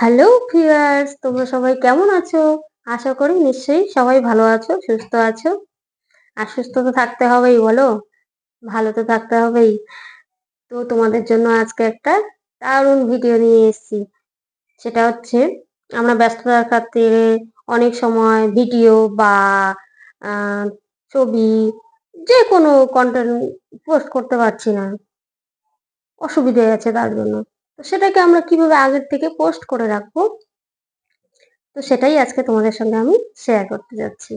Hello viewers তোমরা সবাই কেমন আছো? আশা করি নিশ্চয়ই সবাই ভালো আছো, সুস্থ আছো। আর সুস্থ তো থাকতে হবেই, বলো? ভালো তো থাকতে হবেই। তো তোমাদের জন্য আজকে একটা দারুণ ভিডিও নিয়ে এসেছি। সেটা হচ্ছে, আমরা ব্যস্ততার খাতিরে অনেক সময় ভিডিও বা ছবি যে কোনো কন্টেন্ট পোস্ট করতে পারছি না। অসুবিধে আছে তার জন্য। তো সেটাকে আমরা কীভাবে আগের থেকে পোস্ট করে রাখব? তো সেটাই আজকে তোমাদের সঙ্গে আমি শেয়ার করতে যাচ্ছি।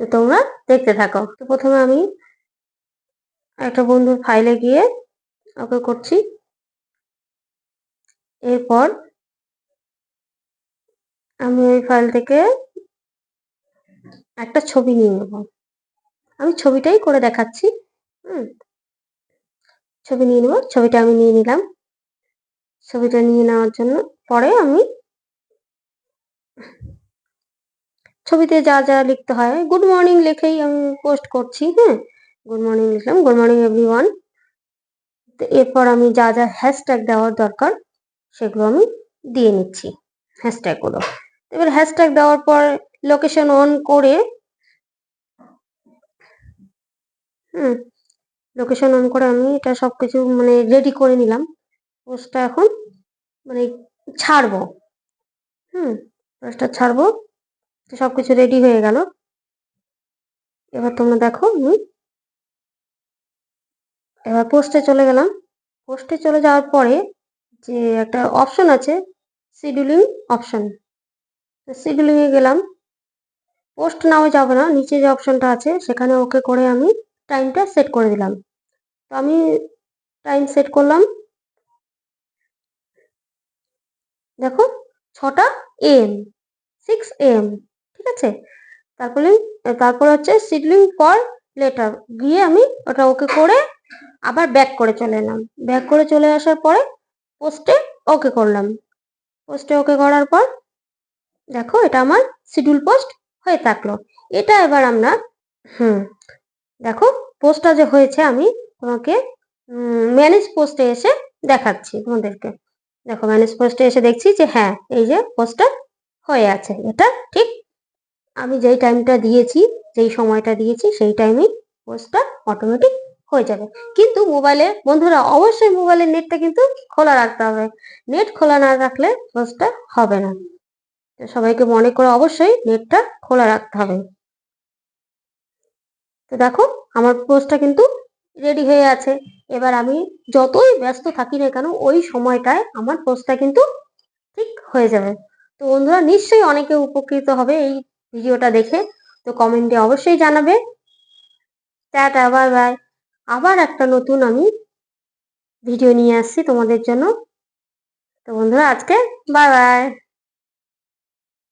তো তোমরা দেখতে থাকো। তো প্রথমে আমি একটা বন্ধুর ফাইলে গিয়ে ওকে করছি। এরপর আমি ওই ফাইল থেকে একটা ছবি নিয়ে নেব। আমি ছবিটাই করে দেখাচ্ছি, হুম। ছবি নিয়ে নেব। ছবিটা আমি নিয়ে নিলাম। ছবিটা নিয়ে নেওয়ার জন্য। পরে আমি ছবিতে যা যা লিখতে হয়, গুড মর্নিং লিখেই আমি পোস্ট করছি হ্যাঁ? গুড মর্নিং লিখলাম, গুড মর্নিং, এভরিওয়ান। তো এরপর আমি যা যা হ্যাশট্যাগ দেওয়ার দরকার, সেগুলো আমি দিয়ে নিচ্ছি হ্যাশট্যাগুলো এবার হ্যাশট্যাগ দেওয়ার পর লোকেশন অন করে, হুম, লোকেশন অন করে আমি এটা সব কিছু মানে রেডি করে নিলাম। পোস্টটা এখন মানে ছাড়বো। হুম, পোস্টটা ছাড়বো। তো সব কিছু রেডি হয়ে গেল। এবার তোমরা দেখো আমি এবার পোস্টে চলে গেলাম। পোস্টে চলে যাওয়ার পরে যে একটা অপশন আছে শিডিউলিং অপশন তো শিডিউলিংয়ে গেলাম। পোস্ট নাও যাবে না, নিচে যে অপশনটা আছে, সেখানে ওকে করে আমি টাইমটা সেট করে দিলাম। তো আমি টাইম সেট করলাম। দেখো, ছটা এম সিক্স এম ঠিক আছে? তারপরে, তারপর হচ্ছে শিডলিং ফর লেটার গিয়ে আমি ওটা ওকে করে আবার ব্যাক করে চলে এলাম। ব্যাক করে চলে আসার পরে পোস্টে ওকে করলাম। পোস্টে ওকে করার পর, দেখো এটা আমার শিডিউল পোস্ট হয়ে থাকল। এটা এবার আমরা, হুম, দেখো পোস্টটা যে হয়েছে আমি তোমাকে ম্যানেজ পোস্টে এসে দেখাচ্ছি তোমাদেরকে। দেখো ম্যানেজ পোস্টে এসে দেখছি যে হ্যাঁ এই যে পোস্টটা হয়ে আছে। এটা ঠিক আমি যেই টাইমটা দিয়েছি, যেই সময়টা দিয়েছি, সেই টাইমেই পোস্টটা অটোমেটিক হয়ে যাবে। কিন্তু মোবাইলে বন্ধুরা, অবশ্যই মোবাইলের নেটটা কিন্তু খোলা রাখতে হবে। নেট খোলা না রাখলে পোস্টটা হবে না। সবাইকে মনে করে অবশ্যই নেটটা খোলা রাখতে হবে। তো দেখো, আমার পোস্টটা কিন্তু রেডি হয়ে আছে। এবার আমি যতই ব্যস্ত থাকি না কেন, ওই সময়টায় আমার পোস্টটা কিন্তু ঠিক হয়ে যাবে। তো বন্ধুরা, নিশ্চয়ই অনেকে উপকৃত হবে এই ভিডিওটা দেখে। তো কমেন্টে অবশ্যই জানাবে। টাটা বাই বাই আবার একটা নতুন আমি ভিডিও নিয়ে আসছি তোমাদের জন্য। তো বন্ধুরা, আজকে বাই বাই